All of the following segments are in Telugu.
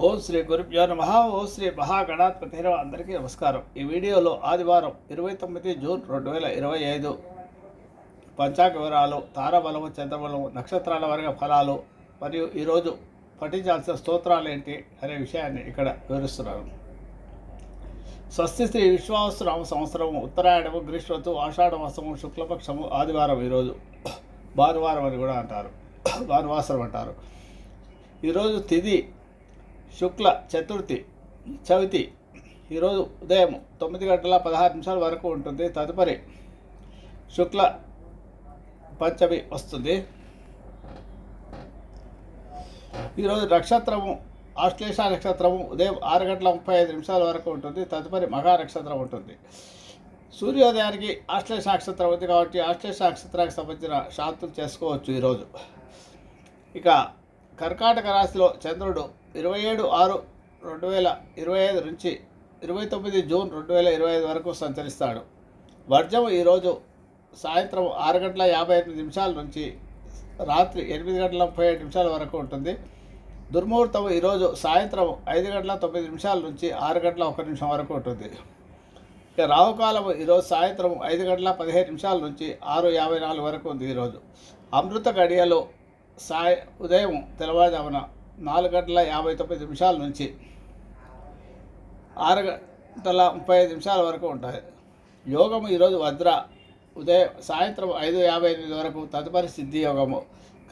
ఓం శ్రీ గురుభ్యో నమ. ఓం శ్రీ మహాగణాధిపతి అందరికీ నమస్కారం. ఈ వీడియోలో ఆదివారం ఇరవై తొమ్మిది జూన్ రెండు వేల ఇరవై ఐదు పంచాంగ వివరాలు తారాబలము చంద్రబలము నక్షత్రాల వర్గ ఫలాలు మరియు ఈరోజు పఠించాల్సిన స్తోత్రాలు ఏంటి అనే విషయాన్ని ఇక్కడ వివరిస్తున్నాను. స్వస్తి శ్రీ విశ్వాసరామ సంవత్సరము ఉత్తరాయణము గ్రీష్మతు ఆషాఢ మాసము శుక్లపక్షము ఆదివారం ఈరోజు భానువారం అని కూడా అంటారు. భానువాసరం అంటారు. ఈరోజు తిథి శుక్ల చతుర్థి చవితి. ఈరోజు ఉదయం తొమ్మిది గంటల పదహారు నిమిషాల వరకు ఉంటుంది. తదుపరి శుక్ల పంచమి వస్తుంది. ఈరోజు నక్షత్రము ఆశ్లేష నక్షత్రము ఉదయం ఆరు గంటల ముప్పై ఐదు నిమిషాల వరకు ఉంటుంది. తదుపరి మహా నక్షత్రం ఉంటుంది. సూర్యోదయానికి ఆశ్లేష నక్షత్రం ఉంది కాబట్టి ఆశ్లేష నక్షత్రానికి సంబంధించిన శాంతులు చేసుకోవచ్చు ఈరోజు ఇక కర్కాటక రాశిలో చంద్రుడు ఇరవై ఏడు ఆరు రెండు వేల ఇరవై ఐదు నుంచి ఇరవై తొమ్మిది జూన్ రెండు వేల ఇరవై ఐదు వరకు సంచరిస్తాడు. వర్జం ఈరోజు సాయంత్రం ఆరు గంటల యాభై ఎనిమిది నిమిషాల నుంచి రాత్రి ఎనిమిది గంటల ముప్పై ఏడు నిమిషాల వరకు ఉంటుంది. దుర్ముహూర్తం ఈరోజు సాయంత్రం ఐదు గంటల తొమ్మిది నిమిషాల నుంచి ఆరు గంటల ఒక నిమిషం వరకు ఉంటుంది. ఇక రావుకాలం ఈరోజు సాయంత్రం ఐదు గంటల పదిహేను నిమిషాల నుంచి ఆరు యాభై నాలుగు వరకు ఉంది ఈరోజు. అమృత గడియలో సాయ ఉదయం తెల్లవారుజామున నాలుగు గంటల యాభై తొమ్మిది నిమిషాల నుంచి ఆరు గంటల ముప్పై ఐదు నిమిషాల వరకు ఉంటాయి. యోగము ఈరోజు వజ్ర ఉదయం సాయంత్రం ఐదు యాభై ఎనిమిది వరకు తదుపరి సిద్ధి యోగము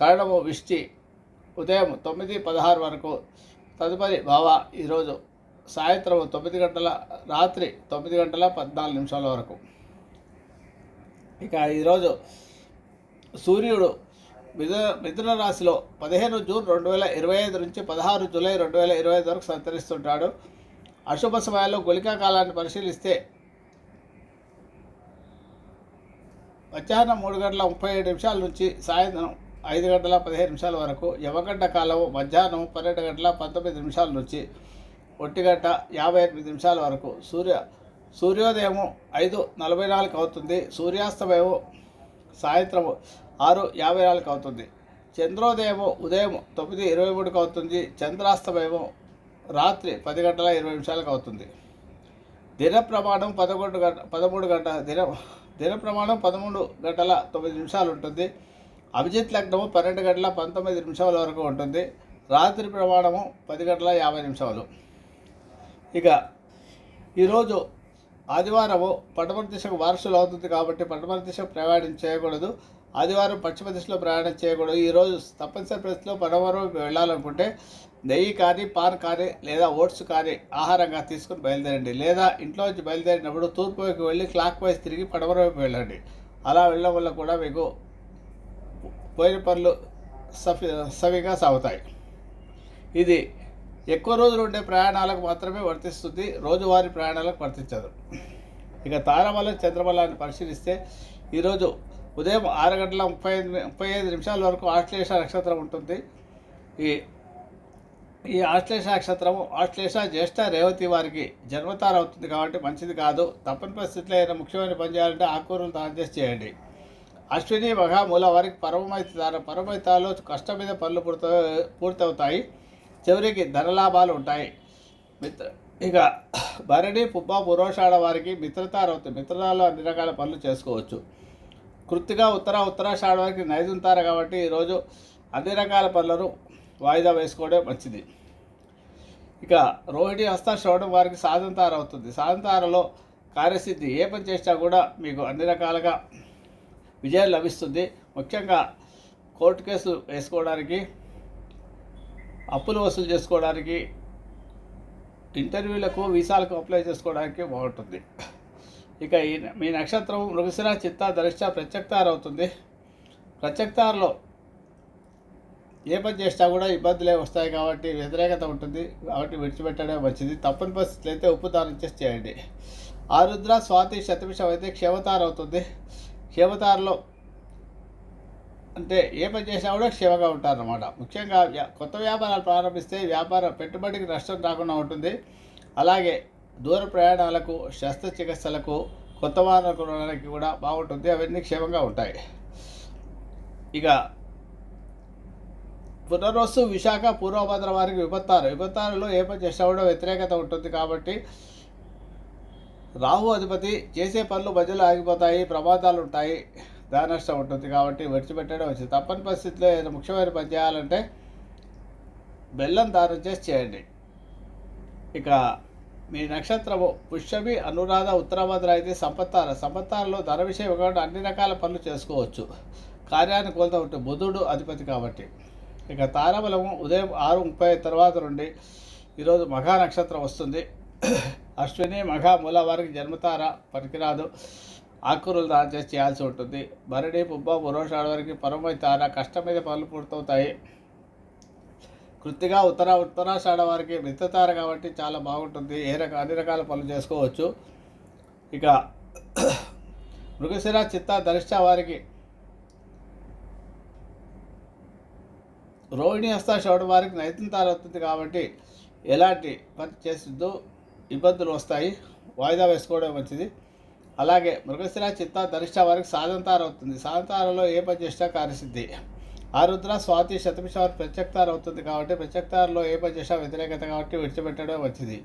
కరణము విష్టి ఉదయం తొమ్మిది పదహారు వరకు తదుపరి భావ ఈరోజు సాయంత్రం తొమ్మిది గంటల రాత్రి తొమ్మిది గంటల పద్నాలుగు నిమిషాల వరకు. ఇక ఈరోజు సూర్యుడు మిథు మిథున రాశిలో పదిహేను జూన్ రెండు వేల ఇరవై ఐదు నుంచి పదహారు జూలై రెండు వేల ఇరవై ఐదు వరకు సంతరిస్తుంటాడు అశుభ సమయాల్లో గుళికా కాలాన్ని పరిశీలిస్తే మధ్యాహ్నం మూడు గంటల ముప్పై ఏడు నిమిషాల నుంచి సాయంత్రం ఐదు గంటల పదిహేను నిమిషాల వరకు యమగంట కాలం మధ్యాహ్నం పన్నెండు గంటల పంతొమ్మిది నిమిషాల నుంచి ఒంటి గంట యాభై ఎనిమిది నిమిషాల వరకు సూర్య సూర్యోదయము ఐదు నలభై నాలుగు అవుతుంది. సూర్యాస్తమయము సాయంత్రం ఆరు యాభై నాలుగు అవుతుంది. చంద్రోదయం ఉదయం తొమ్మిది ఇరవై మూడుకు అవుతుంది. చంద్రాస్తమయము రాత్రి పది గంటల ఇరవై నిమిషాలకు అవుతుంది. దిన ప్రమాణం పదకొండు గంట పదమూడు గంట దిన దిన ప్రమాణం పదమూడు గంటల తొమ్మిది నిమిషాలు ఉంటుంది. అభిజిత్ లగ్నము పన్నెండు గంటల పంతొమ్మిది నిమిషాల వరకు ఉంటుంది. రాత్రి ప్రమాణము పది గంటల యాభై నిమిషాలు. ఇక ఈరోజు ఆదివారము పడమర దిశకు వారసులు అవుతుంది కాబట్టి పడమర దిశకు ప్రయాణం చేయకూడదు. ఆదివారం పశ్చిమ దిశలో ప్రయాణం చేయకూడదు. ఈరోజు తప్పనిసరి పరిస్థితిలో పడమర వెళ్ళాలనుకుంటే నెయ్యి కానీ పాన్ కానీ లేదా ఓట్స్ కానీ ఆహారంగా తీసుకుని బయలుదేరండి. లేదా ఇంట్లో నుంచి బయలుదేరినప్పుడు తూర్పు వైపు వెళ్ళి క్లాక్ వైజ్ తిరిగి పడవరం వైపు వెళ్ళండి. అలా వెళ్ళడం వల్ల కూడా మీకు పోయిన పనులు సఫి సవిగా సాగుతాయి. ఇది ఎక్కువ రోజులు ఉండే ప్రయాణాలకు మాత్రమే వర్తిస్తుంది. రోజువారీ ప్రయాణాలకు వర్తించదు. ఇక తారబలం చంద్రబలాన్ని పరిశీలిస్తే ఈరోజు ఉదయం ఆరు గంటల ముప్పై ఐదు ముప్పై ఐదు నిమిషాల వరకు ఆశ్లేష నక్షత్రం ఉంటుంది. ఈ ఈ ఆశ్లేష నక్షత్రం ఆశ్లేష జ్యేష్ఠ రేవతి వారికి జన్మతార అవుతుంది కాబట్టి మంచిది కాదు. తప్పని పరిస్థితిలో అయినా ముఖ్యమైన పని చేయాలంటే ఆకుకూరలు దానం చేసి చేయండి. అశ్విని మహామూల వారికి పరమైతే దాన పరమైతాలో కష్టం మీద పనులు పూర్త పూర్తవుతాయి. చివరికి ధనలాభాలు ఉంటాయి. మిత్ర ఇక భరణి పుబ్బ పురోషాడ వారికి మిత్రతార అవుతుంది. మిత్రతాలో అన్ని రకాల పనులు చేసుకోవచ్చు. కృత్తిగా ఉత్తర ఉత్తరాషాఢ వారికి నైదుంతారు కాబట్టి ఈరోజు అన్ని రకాల పనులను వాయిదా వేసుకోవడం మంచిది. ఇక రోహిణి హస్త శ్రవణం వారికి సాధంతార అవుతుంది. సాధంతారలో కార్యసిద్ధి ఏ పని చేసినా కూడా మీకు అన్ని రకాలుగా విజయం లభిస్తుంది. ముఖ్యంగా కోర్టు కేసులు వేసుకోవడానికి అప్పులు వసూలు చేసుకోవడానికి ఇంటర్వ్యూలకు వీసాలకు అప్లై చేసుకోవడానికి బాగుంటుంది. ఇక ఈ మీ నక్షత్రం మృగశిర చిత్త ధరిష్ట ప్రత్యక్తారు అవుతుంది ప్రత్యక్తారులో ఏ పని చేసినా కూడా ఇబ్బందులే వస్తాయి కాబట్టి వ్యతిరేకత ఉంటుంది. కాబట్టి విడిచిపెట్టడమే మంచిది. తప్పని పరిస్థితులు అయితే ఉప్పు దానం చేసి చేయండి. ఆరుద్ర స్వాతి శతమిషం అయితే క్షేమతారు అవుతుంది క్షేమతారలో అంటే ఏ పని చేసినా కూడా క్షేమంగా ఉంటారన్నమాట. ముఖ్యంగా వ్యా- కొత్త వ్యాపారాలు ప్రారంభిస్తే వ్యాపార పెట్టుబడికి నష్టం రాకుండా ఉంటుంది. అలాగే దూర ప్రయాణాలకు శస్త్రచికిత్సలకు కొత్త వాహనాలు కొనడానికి కూడా బాగుంటుంది. అవన్నీ క్షేమంగా ఉంటాయి. ఇక పునర్వసు విశాఖ పూర్వభద్ర వారికి విపత్తారు విపత్తారులో ఏ పని చేసినా కూడా వ్యతిరేకత ఉంటుంది కాబట్టి రాహు అధిపతి చేసే పనులు మధ్యలో ఆగిపోతాయి ప్రమాదాలు ఉంటాయి దాని ఉంటుంది కాబట్టి విడిచిపెట్టడం వచ్చింది తప్పని పరిస్థితిలో ఏదైనా ముఖ్యమైన పని చేయాలంటే బెల్లం దానం చేసి చేయండి. ఇక మీ నక్షత్రము పుష్యమి అనురాధ ఉత్తరాభద్ర అయితే సంపత్తార సంపత్తారలో ధన విషయం కాబట్టి అన్ని రకాల పనులు చేసుకోవచ్చు. కార్యాన్ని కొలత ఉంటే బుధుడు అధిపతి కాబట్టి. ఇక తారాబలము ఉదయం ఆరు ముప్పై తర్వాత నుండి ఈరోజు మఘా నక్షత్రం వస్తుంది. అశ్విని మఘ మూల వారికి జన్మతార పనికిరాదు. ఆకురులు దాని చేసి చేయాల్సి ఉంటుంది. భరణి పుబ్బ పురోషాడు వారికి పరమై తార కష్టం మీద పనులు పూర్తవుతాయి. కృతిగా ఉత్తర ఉత్తరాషాఢ వారికి మిత్రతార కాబట్టి చాలా బాగుంటుంది. ఏ రక అన్ని రకాల పనులు చేసుకోవచ్చు. ఇక మృగశిర చిత్త ధరిష్ట వారికి రోహిణి హస్త షౌడ వారికి నైతికతార అవుతుంది కాబట్టి ఎలాంటి పని చేసిద్దో ఇబ్బందులు వస్తాయి. వాయిదా వేసుకోవడం మంచిది. అలాగే మృగశిర చిత్త ధరిష్ట వారికి సాధంతార అవుతుంది సాధంతారంలో ఏ పని చేసినా కార్యసిద్ధి. ఆరుద్ర స్వాతి శతమిషార్ ప్రత్యక్తార్ అవుతుంది కాబట్టి ప్రత్యక్తారలో ఏ పని చేసినా వ్యతిరేకత కాబట్టి విడిచిపెట్టడం మంచిది.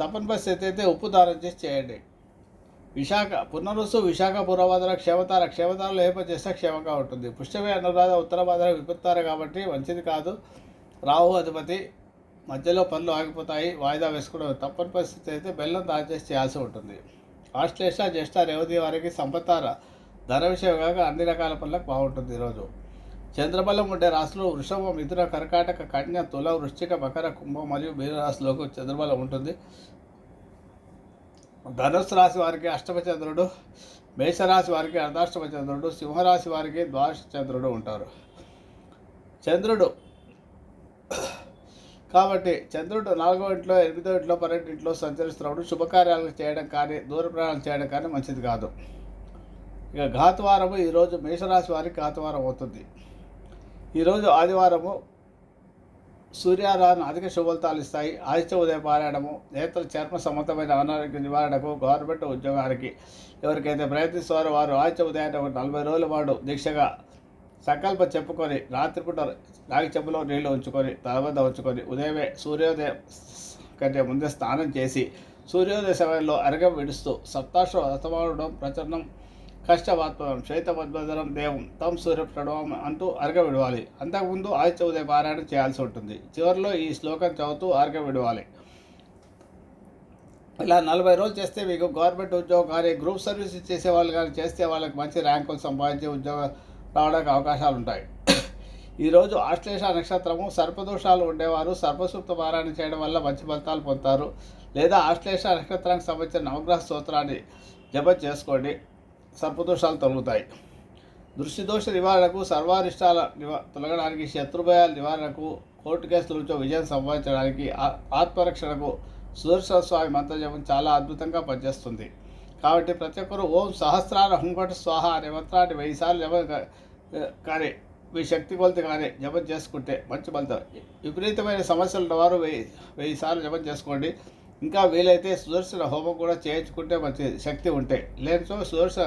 తప్పని పరిస్థితి అయితే ఉప్పు దానం చేసి చేయండి. విశాఖ పునరుసు విశాఖ పూర్వభాద్ర క్షేమతార క్షేమతారలో ఏ పని చేస్తే క్షేమంగా ఉంటుంది. పుష్యమే అనురాధ ఉత్తరభాద్ర విపత్తార కాబట్టి మంచిది కాదు. రాహు అధిపతి మధ్యలో పనులు ఆగిపోతాయి. వాయిదా వేసుకోవడం తప్పని పరిస్థితి అయితే బెల్లం దాని చేసి చేయాల్సి ఉంటుంది. ఆశ్లేష జ్యేష్ఠ రేవతి వారికి సంపత్తార ధన విషయంగా అన్ని రకాల పనులకు బాగుంటుంది ఈరోజు. చంద్రబలం ఉండే రాశులు వృషభం మిథున కర్కాటక కన్య తుల వృశ్చిక మకర కుంభం మరియు మీనరాశిలోకి చంద్రబలం ఉంటుంది. ధనుసు రాశి వారికి అష్టమ చంద్రుడు మేషరాశి వారికి అర్ధాష్టమ చంద్రుడు సింహరాశి వారికి ద్వాదశ చంద్రుడు ఉంటారు. చంద్రుడు కాబట్టి చంద్రుడు నాలుగో ఇంట్లో ఎనిమిదో ఇంట్లో పన్నెండు ఇంట్లో సంచరిస్తున్నప్పుడు శుభకార్యాలు చేయడం కానీ దూర ప్రయాణాలు చేయడం కానీ మంచిది కాదు. ఇక ఘాతవారము ఈరోజు మేషరాశి వారికి ఘాతవారం అవుతుంది. ఈరోజు ఆదివారము సూర్యారాధన అధిక శుభలతాలు ఇస్తాయి. ఆదిత్య ఉదయం పారాయణము నేతల చర్మ సంబంధమైన అనారోగ్య నివారణకు గవర్నమెంట్ ఉద్యోగానికి ఎవరికైతే ప్రయత్నిస్తారో వారు ఆదిత్య ఉదయాన్ని ఒక నలభై రోజుల పాటు దీక్షగా సంకల్పం చెప్పుకొని రాత్రిపూట రాగి చెప్పులో నీళ్ళు ఉంచుకొని తలబద్ద ఉంచుకొని ఉదయమే సూర్యోదయం కంటే ముందే స్నానం చేసి సూర్యోదయ సమయంలో అరగం విడుస్తూ సప్తాశ్వ రథమాడడం ప్రచరణం కష్టవాత్వం శ్వేతపద్మధరం దేవం తం సూర్య ప్రణవం అంటూ అర్ఘ విడవాలి అంతకుముందు ఆదిత్య ఉదయ పారాయణ చేయాల్సి ఉంటుంది. చివరిలో ఈ శ్లోకం చదువుతూ అర్ఘ విడవాలి ఇలా నలభై రోజులు చేస్తే మీకు గవర్నమెంట్ ఉద్యోగం కానీ గ్రూప్ సర్వీస్ చేసే వాళ్ళు కానీ చేస్తే వాళ్ళకి మంచి ర్యాంకులు సంపాదించే ఉద్యోగం రావడానికి అవకాశాలు ఉంటాయి. ఈరోజు ఆశ్లేష నక్షత్రము సర్పదోషాలు ఉండేవారు. సర్పసూప్త పారాయణ చేయడం వల్ల మంచి ఫలితాలు పొందుతారు. లేదా ఆశ్లేష నక్షత్రానికి సంబంధించిన నవగ్రహ స్తోత్రాన్ని జప చేసుకోండి. సర్పదోషాలు తొలగుతాయి. దృష్టిదోష నివారణకు సర్వారిష్టాల నివా తొలగడానికి శత్రుభయాల నివారణకు కోర్టు కేసుల విజయం సంపాదించడానికి ఆత్మరక్షణకు సుదర్శన స్వామి మంత్రజపం చాలా అద్భుతంగా పనిచేస్తుంది. కాబట్టి ప్రతి ఒక్కరూ ఓం సహస్రార హుంకట స్వాహ అనే మంత్రాన్ని వెయ్యి సార్లు జపం కానీ మీ శక్తి కొలత కానీ జపం చేసుకుంటే మంచి ఫలితం. విపరీతమైన సమస్యలు ఉన్నవారు వెయ్యి వెయ్యి సార్లు జపం చేసుకోండి. ఇంకా వీలైతే సుదర్శన హోమం కూడా చేయించుకుంటే మంచిది శక్తి ఉంటే. లేనిచో సుదర్శన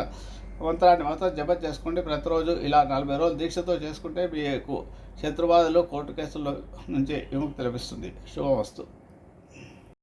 మంత్రాన్ని మాత్రం జపం చేసుకోండి. ప్రతిరోజు ఇలా నలభై రోజులు దీక్షతో చేసుకుంటే మీకు శత్రుబాధలు కోర్టు కేసుల నుంచి విముక్తి లభిస్తుంది. శుభవస్తు